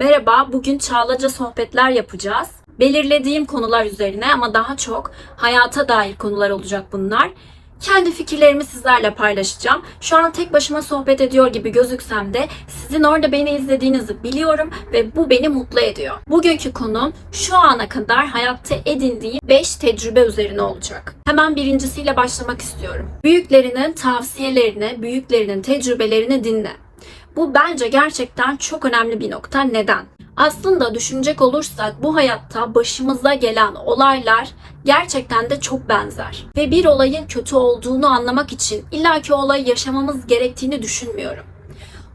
Merhaba, bugün Çağlaca sohbetler yapacağız. Belirlediğim konular üzerine ama daha çok hayata dair konular olacak bunlar. Kendi fikirlerimi sizlerle paylaşacağım. Şu an tek başıma sohbet ediyor gibi gözüksem de sizin orada beni izlediğinizi biliyorum ve bu beni mutlu ediyor. Bugünkü konum şu ana kadar hayatta edindiğim 5 tecrübe üzerine olacak. Hemen birincisiyle başlamak istiyorum. Büyüklerinin tavsiyelerini, büyüklerinin tecrübelerini dinle. Bu bence gerçekten çok önemli bir nokta. Neden? Aslında düşünecek olursak bu hayatta başımıza gelen olaylar gerçekten de çok benzer. Ve bir olayın kötü olduğunu anlamak için illaki olayı yaşamamız gerektiğini düşünmüyorum.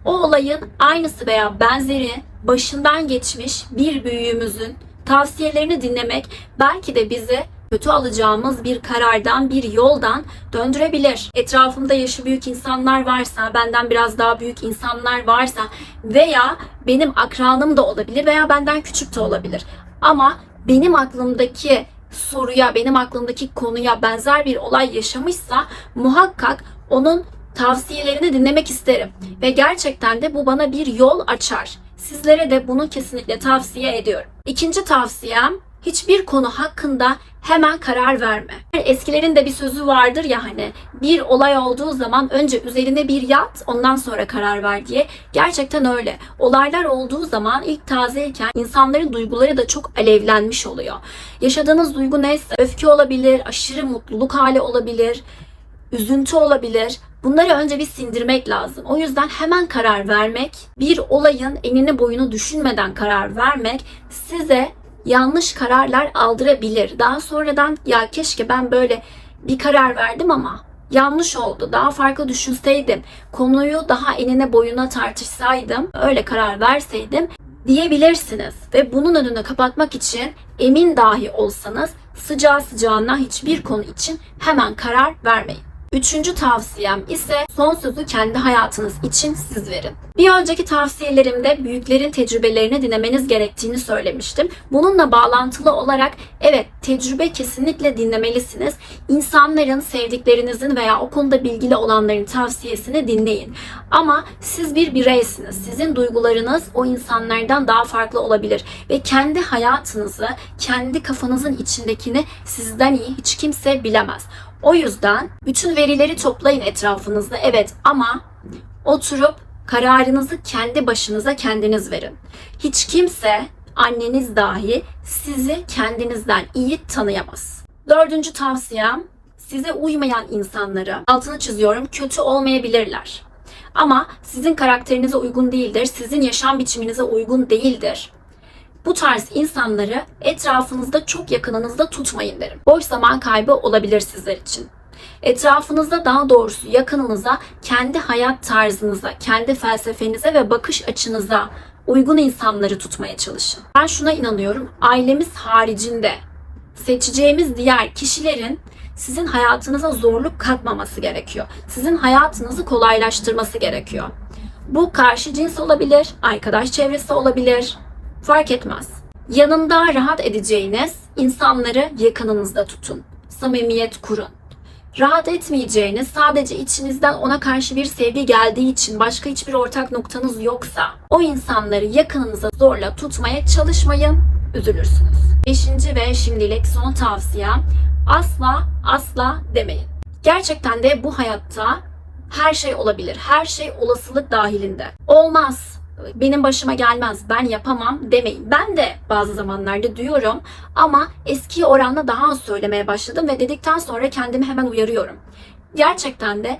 O olayın aynısı veya benzeri başından geçmiş bir büyüğümüzün tavsiyelerini dinlemek belki de bizi kötü alacağımız bir karardan, bir yoldan döndürebilir. Etrafımda yaşı büyük insanlar varsa, benden biraz daha büyük insanlar varsa veya benim akranım da olabilir veya benden küçük de olabilir. Ama benim aklımdaki soruya, benim aklımdaki konuya benzer bir olay yaşamışsa muhakkak onun tavsiyelerini dinlemek isterim. Ve gerçekten de bu bana bir yol açar. Sizlere de bunu kesinlikle tavsiye ediyorum. İkinci tavsiyem hiçbir konu hakkında hemen karar verme. Eskilerin de bir sözü vardır ya hani bir olay olduğu zaman önce üzerine bir yat ondan sonra karar ver diye. Gerçekten öyle. Olaylar olduğu zaman ilk tazeyken insanların duyguları da çok alevlenmiş oluyor. Yaşadığınız duygu neyse öfke olabilir, aşırı mutluluk hali olabilir, üzüntü olabilir. Bunları önce bir sindirmek lazım. O yüzden hemen karar vermek, bir olayın enini boyunu düşünmeden karar vermek size yanlış kararlar aldırabilir. Daha sonradan ya keşke ben böyle bir karar verdim ama yanlış oldu. Daha farklı düşünseydim, konuyu daha enine boyuna tartışsaydım, öyle karar verseydim diyebilirsiniz. Ve bunun önünü kapatmak için emin dahi olsanız sıcağı sıcağına hiçbir konu için hemen karar vermeyin. Üçüncü tavsiyem ise son sözü kendi hayatınız için siz verin. Bir önceki tavsiyelerimde büyüklerin tecrübelerini dinlemeniz gerektiğini söylemiştim. Bununla bağlantılı olarak evet tecrübe kesinlikle dinlemelisiniz. İnsanların, sevdiklerinizin veya o konuda bilgili olanların tavsiyesini dinleyin. Ama siz bir bireysiniz. Sizin duygularınız o insanlardan daha farklı olabilir. Ve kendi hayatınızı, kendi kafanızın içindekini sizden iyi hiç kimse bilemez. O yüzden bütün verileri toplayın etrafınızda evet ama oturup kararınızı kendi başınıza kendiniz verin. Hiç kimse anneniz dahi sizi kendinizden iyi tanıyamaz. Dördüncü tavsiyem size uymayan insanları altını çiziyorum kötü olmayabilirler. Ama sizin karakterinize uygun değildir, sizin yaşam biçiminize uygun değildir. Bu tarz insanları etrafınızda çok yakınınızda tutmayın derim. Boş zaman kaybı olabilir sizler için. Etrafınızda daha doğrusu yakınınıza kendi hayat tarzınıza, kendi felsefenize ve bakış açınıza uygun insanları tutmaya çalışın. Ben şuna inanıyorum. Ailemiz haricinde seçeceğimiz diğer kişilerin sizin hayatınıza zorluk katmaması gerekiyor. Sizin hayatınızı kolaylaştırması gerekiyor. Bu karşı cins olabilir, arkadaş çevresi olabilir, fark etmez. Yanında rahat edeceğiniz insanları yakınınızda tutun. Samimiyet kurun. Rahat etmeyeceğiniz, sadece içinizden ona karşı bir sevgi geldiği için başka hiçbir ortak noktanız yoksa o insanları yakınınıza zorla tutmaya çalışmayın, üzülürsünüz. Beşinci ve şimdilik son tavsiyem asla asla demeyin. Gerçekten de bu hayatta her şey olabilir. Her şey olasılık dahilinde. Olmaz benim başıma gelmez, ben yapamam demeyin. Ben de bazı zamanlarda diyorum ama eski oranla daha az söylemeye başladım ve dedikten sonra kendimi hemen uyarıyorum. Gerçekten de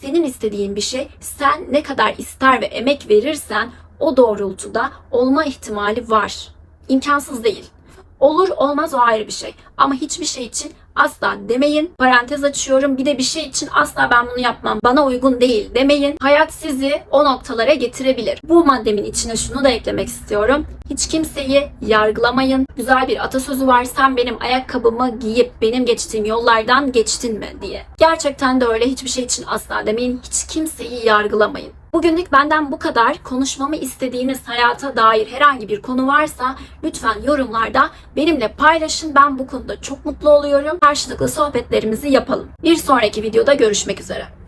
senin istediğin bir şey sen ne kadar ister ve emek verirsen o doğrultuda olma ihtimali var. İmkansız değil. Olur olmaz o ayrı bir şey. Ama hiçbir şey için asla demeyin. Parantez açıyorum. Bir de bir şey için asla ben bunu yapmam. Bana uygun değil demeyin. Hayat sizi o noktalara getirebilir. Bu maddemin içine şunu da eklemek istiyorum. Hiç kimseyi yargılamayın. Güzel bir atasözü var. Sen benim ayakkabımı giyip benim geçtiğim yollardan geçtin mi diye. Gerçekten de öyle. Hiçbir şey için asla demeyin. Hiç kimseyi yargılamayın. Bugünlük benden bu kadar. Konuşmamı istediğiniz hayata dair herhangi bir konu varsa lütfen yorumlarda benimle paylaşın. Ben bu konuda çok mutlu oluyorum. Karşılıklı sohbetlerimizi yapalım. Bir sonraki videoda görüşmek üzere.